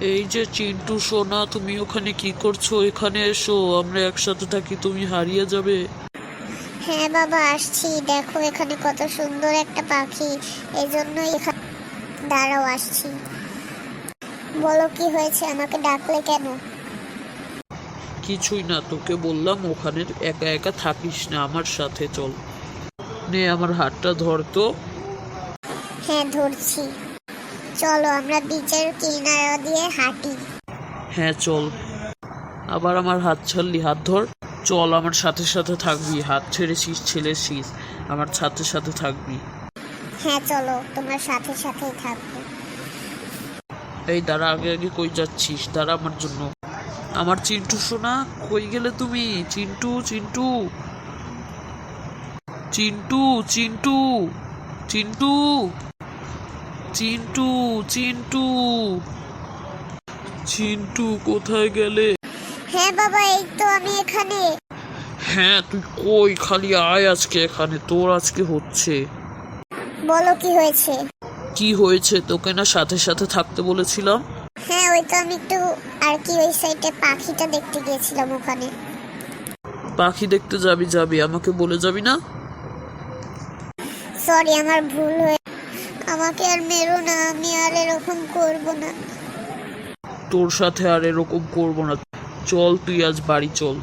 এই যে চিন্টু সোনা তুমি ওখানে কি করছ? এখানে এসো আমরা একসাথে থাকি তুমি হারিয়ে যাবে। হ্যাঁ বাবা আসছি। দেখো এখানে কত সুন্দর একটা পাখি। এই জন্য এখানে দাঁড়াও আসছি। বলো কি হয়েছে? আমাকে ডাকলে কেন? কিছুই না তোকে বললাম ওখানে একা একা থাকিস না আমার সাথে চল। নে আমার হাতটা ধর তো। হ্যাঁ ধরছি। চলো আমরা বিচের কিনারা দিয়ে হাঁটি। হ্যাঁ চল। আবার আমার হাত ছাড়লি হাত ধর। চল আমার সাথে সাথে থাকবি। হাত ছেড়েছিস ছেলেছিস আমার সাথে সাথে থাকবি। হ্যাঁ চলো তোমার সাথে সাথেই থাকব। এই দাঁড়া আগে আগে কই যাচ্ছিস? দাঁড়া আমার জন্য। আমার চিন্টু সোনা কই গেলে তুমি? চিন্টু চিন্টু। চিন্টু চিন্টু। চিন্টু। চিন্টু চিন্টু। চিন্টু কোথায় গেলে? হ্যাঁ বাবা এই তো আমি এখানে। হ্যাঁ তুই কই? খালি আয় আজকে এখানে তোর আজকে হচ্ছে। বলো কি হয়েছে? কি হয়েছে? তোকে না সাথে সাথে থাকতে বলেছিলাম। হ্যাঁ ওই তো আমি একটু আর কি ওই সাইডে পাখিটা দেখতে গিয়েছিলাম ওখানে। পাখি দেখতে যাবি যাবি আমাকে বলে যাবি না? সরি আমার ভুল হয়ে আমাকে আর মেরো না, আমি আর এরকম করব না। তোর সাথে আর এরকম করব না। চল, তুই আজ বাড়ি চল।